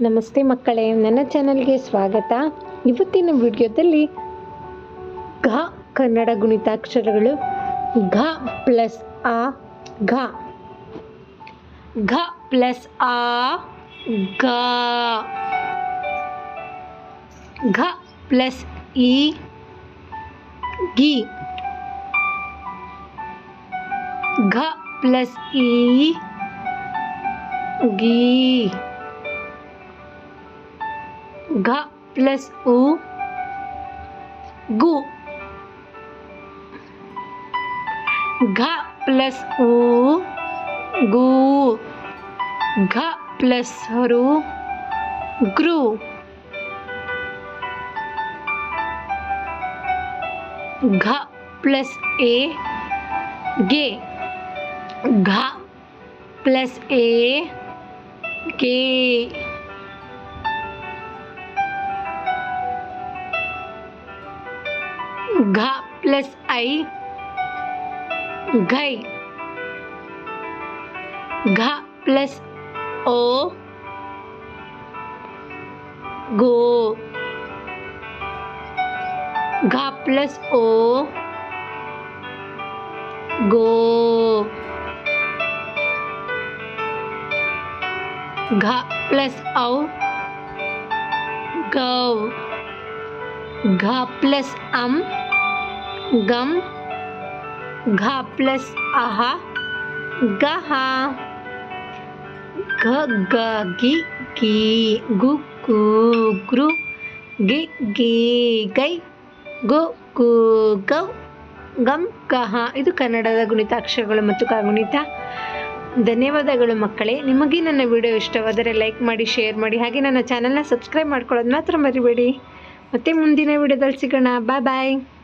ನಮಸ್ತೆ ಮಕ್ಕಳೇ, ನನ್ನ ಚಾನಲ್ಗೆ ಸ್ವಾಗತ. ಇವತ್ತಿನ ವಿಡಿಯೋದಲ್ಲಿ ಘ ಕನ್ನಡ ಗುಣಿತಾಕ್ಷರಗಳು, ಘ ಪ್ಲಸ್ ಆ, ಘ. ಘ ಪ್ಲಸ್ ಆ ಗ ಘ ಪ್ಲಸ್ ಇ ಗಿ. ಘ ಪ್ಲಸ್ ಇ ಗಿ. घ प्लस उ गु। घ प्लस उ गु। घ प्लस रु ग्रु घ प्लस ए गे। घ प्लस ए के घ प्लस आई, घई। घ प्लस ओ, गो। घ प्लस ओ, गो। घ प्लस औ, गौ। घ प्लस अम ಗಮ್ ಘ ಪ್ಲಸ್ ಅಹ ಗಹ ಘ ಗ ಗಿ ಗಿ ಗು ಕು ಗೃ ಗಿ ಗಿ ಗೈ ಗು ಕು ಗೌ ಗಮ್ ಗಹ ಇದು ಕನ್ನಡದ ಗುಣಿತಾಕ್ಷರಗಳು ಮತ್ತು ಕಾಗುಣಿತ ಧನ್ಯವಾದಗಳು ಮಕ್ಕಳೇ. ನಿಮಗೆ ನನ್ನ ವಿಡಿಯೋ ಇಷ್ಟವಾದರೆ ಲೈಕ್ ಮಾಡಿ, ಶೇರ್ ಮಾಡಿ, ಹಾಗೆ ನನ್ನ ಚಾನಲ್ನ ಸಬ್ಸ್ಕ್ರೈಬ್ ಮಾಡ್ಕೊಳ್ಳೋದು ಮಾತ್ರ ಮರಿಬೇಡಿ. ಮತ್ತೆ ಮುಂದಿನ ವಿಡಿಯೋದಲ್ಲಿ ಸಿಗೋಣ. ಬಾಯ್ ಬಾಯ್.